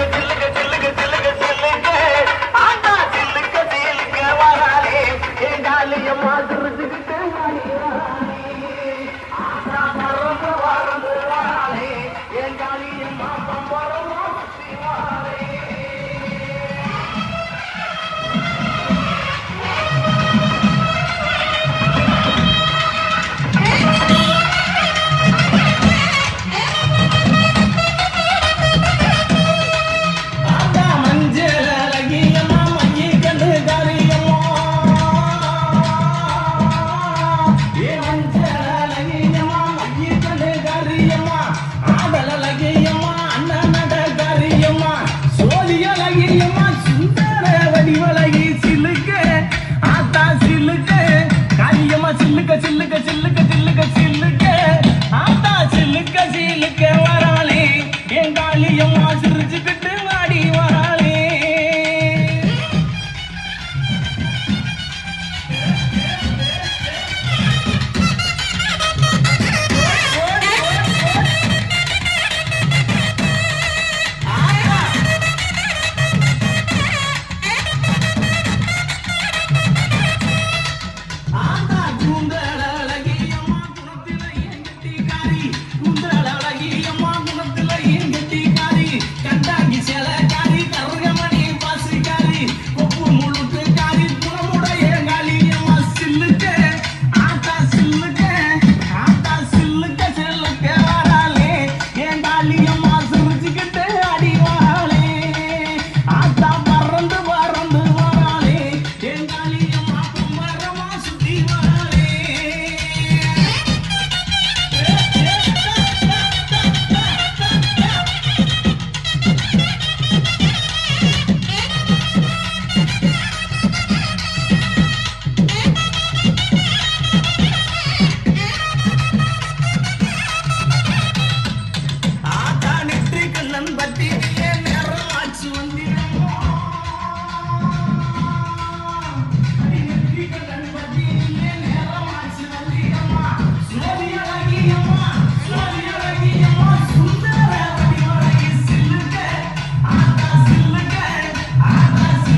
like சில்லுக்க சில்லுக்க சில்லுக்க சில்லுக்க சில்லுக்க. ஆத்தா சில்லுக்க சில்லுக்க வராளே. என் காளியம் ஆசு